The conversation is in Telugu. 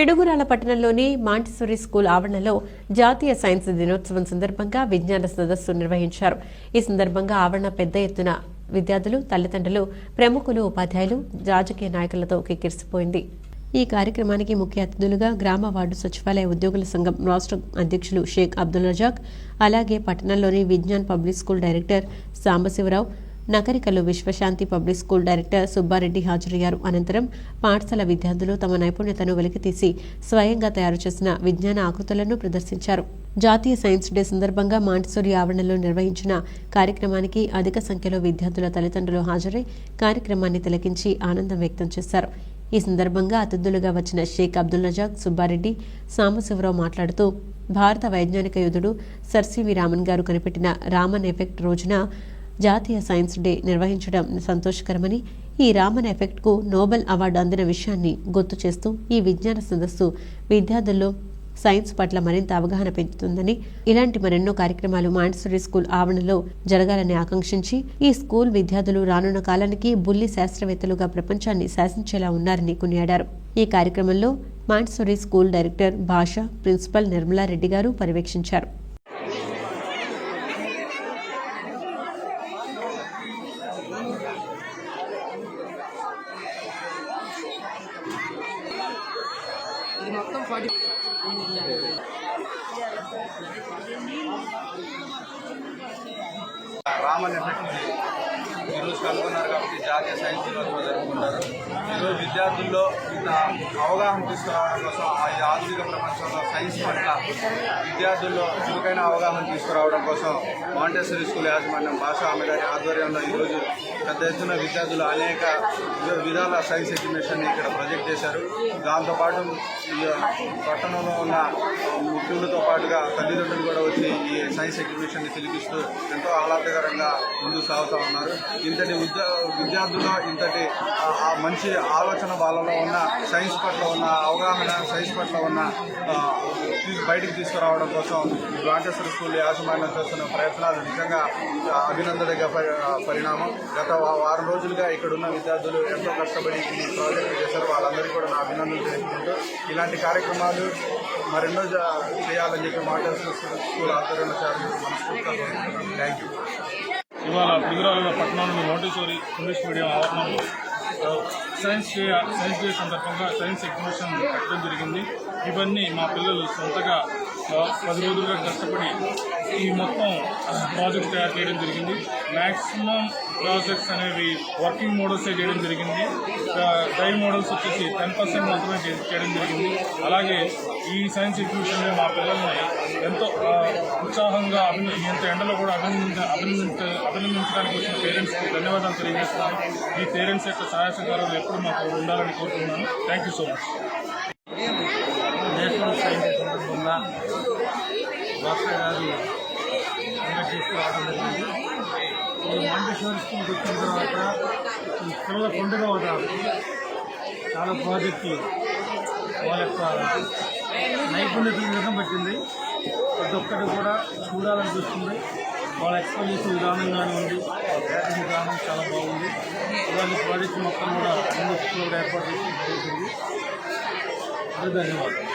పిడుగురాల పట్టణంలోని మాంటిసోరి స్కూల్ ఆవరణలో జాతీయ సైన్స్ దినోత్సవం సందర్భంగా విజ్ఞాన సదస్సు నిర్వహించారు. ఈ సందర్భంగా ఆవరణ పెద్ద ఎత్తున విద్యార్థులు తల్లిదండ్రులు ప్రముఖులు ఉపాధ్యాయులు రాజకీయ నాయకులతో కిక్కిరిసిపోయింది. ఈ కార్యక్రమానికి ముఖ్య అతిథులుగా గ్రామ వార్డు సచివాలయ ఉద్యోగుల సంఘం రాష్ట్ర అధ్యక్షులు షేక్ అబ్దుల్ రజాక్ అలాగే పట్టణంలోని Vignan public school director Sambasivarao నగరికలో విశ్వశాంతి పబ్లిక్ స్కూల్ డైరెక్టర్ సుబ్బారెడ్డి హాజరయ్యారు. అనంతరం పాఠశాల విద్యార్థులు తమ నైపుణ్యతను వెలికితీసి స్వయంగా తయారు చేసిన విజ్ఞాన ఆకృతులను ప్రదర్శించారు. జాతీయ సైన్స్ డే సందర్భంగా మాంటిసోరి ఆవరణలో నిర్వహించిన కార్యక్రమానికి అధిక సంఖ్యలో విద్యార్థుల తల్లిదండ్రులు హాజరై కార్యక్రమాన్ని తిలకించి ఆనందం వ్యక్తం చేశారు. ఈ సందర్భంగా అతిథులుగా వచ్చిన షేక్ అబ్దుల్ నజాక్ సుబ్బారెడ్డి సాంబశివరావు మాట్లాడుతూ భారత వైజ్ఞానిక యోధుడు సర్ సివి రామన్ గారు కనిపెట్టిన రామన్ ఎఫెక్ట్ రోజున జాతీయ సైన్స్ డే నిర్వహించడం సంతోషకరమని ఈ రామన్ ఎఫెక్ట్కు నోబెల్ అవార్డు అందిన విషయాన్ని గుర్తు చేస్తూ ఈ విజ్ఞాన సదస్సు విద్యార్థుల్లో సైన్స్ పట్ల మరింత అవగాహన పెంచుతుందని ఇలాంటి మరెన్నో కార్యక్రమాలు మాంటిసరీ స్కూల్ ఆవరణలో జరగాలని ఆకాంక్షించి ఈ స్కూల్ విద్యార్థులు రానున్న కాలానికి బుల్లి శాస్త్రవేత్తలుగా ప్రపంచాన్ని శాసించేలా ఉన్నారని కొనియాడారు. ఈ కార్యక్రమంలో montessori school director Basha principal Nirmalareddy గారు పర్యవేక్షించారు. ఇది మొత్తం ఫార్టీ రామన్ ఎఫెక్ట్ ఈరోజు కనుగొన్నారు కాబట్టి జాతీయ సైన్స్ దినోత్సవం జరుపుకుంటారు. ఈరోజు విద్యార్థుల్లో ఇంత అవగాహన తీసుకురావడం కోసం ఈ ఆధునిక ప్రపంచంలో సైన్స్ పట్ల విద్యార్థుల్లో చురుకైన అవగాహన తీసుకురావడం కోసం మాంటెసరీ స్కూల్ యాజమాన్యం భాష ఆమె గారి ఆధ్వర్యంలో ఈరోజు పెద్ద ఎత్తున విద్యార్థులు అనేక విధాల సైన్స్ ఎగ్జిబిషన్ ఇక్కడ ప్రొజెక్ట్ చేశారు. దాంతోపాటు ఈ పట్టణంలో ఉన్న ముఖ్యులతో పాటుగా తల్లిదండ్రులు కూడా వచ్చి ఈ సైన్స్ ఎగ్జిబిషన్ని తిలిపిస్తూ ఎంతో ఆహ్లాదకరంగా ముందుకు సాగుతూ ఉన్నారు. ఇంతటి విద్యార్థుల్లో ఇంతటి ఆ- మంచి ఆలోచన వాళ్ళలో ఉన్న సైన్స్ పట్ల ఉన్న అవగాహన సైన్స్ పట్ల ఉన్న బయటికి తీసుకురావడం కోసం బ్రాంటెసర్ స్కూల్ యాజమాన్యం చేస్తున్న ప్రయత్నాలు నిజంగా అభినందనగా పరి- పరిణామం. గత వారం రోజులుగా ఇక్కడ ఉన్న విద్యార్థులు ఎంతో కష్టపడి ఈ ప్రాజెక్టు చేశారు. వాళ్ళందరికీ కూడా నా అభినందనలు తెలుసుకుంటూ ఇలాంటి కార్యక్రమాలు మరెన్నో చేయాలని చెప్పి మాంటెసర్ స్కూల్ ఆధ్వర్యంలో చేయాలని థ్యాంక్ యూ ఇవాళ పిడుగురాల పట్టణంలోని మోంటేశ్వరి ఇంగ్లీష్ మీడియం ఆవరణలో సైన్స్ డే సైన్స్ డే సందర్భంగా సైన్స్ ఎగ్జిబిషన్ పెట్టడం జరిగింది. ఇవన్నీ మా పిల్లలు సొంతగా పది రోజులుగా కష్టపడి ఈ మొత్తం ప్రాజెక్ట్ తయారు చేయడం జరిగింది. మ్యాక్సిమం ప్రాజెక్ట్స్ అనేవి వర్కింగ్ మోడల్సే చేయడం జరిగింది. డై మోడల్స్ వచ్చేసి టెన్ పర్సెంట్ మాత్రమే చేయడం జరిగింది. అలాగే ఈ సైన్స్ ఎగ్జిబిషన్లో మా పిల్లల్ని ఎంతో ఉత్సాహంగా అభిన ఎంత ఎండలో కూడా అభినందించ అభినందించ అభినందించడానికి వచ్చిన పేరెంట్స్కి ధన్యవాదాలు తెలియజేస్తున్నాను. ఈ పేరెంట్స్ యొక్క సహాయ సహకారాలు ఎప్పుడు మాకు ఉండాలని కోరుతున్నాను thank you so much national science సందర్భంగా డాక్టర్ గారు జరిగింది. ఈ మాంటేశ్వరి వచ్చిన తర్వాత ఈ పిల్లల పండుగ అవుతారు చాలా ప్రాజెక్టులు వాళ్ళ యొక్క నైపుణ్యత విధం పెట్టింది ప్రతి ఒక్కటి కూడా చూడాలనిపిస్తుంది వాళ్ళ ఎక్స్ప్లెనేషన్ విధానం కానివ్వండి వాళ్ళ విధానం చాలా బాగుంది ఇలాంటి ప్రాజెక్ట్ మొత్తం కూడా ముందు స్కూల్ ఏర్పాటు చేసి జరుగుతుంది ధన్యవాదాలు.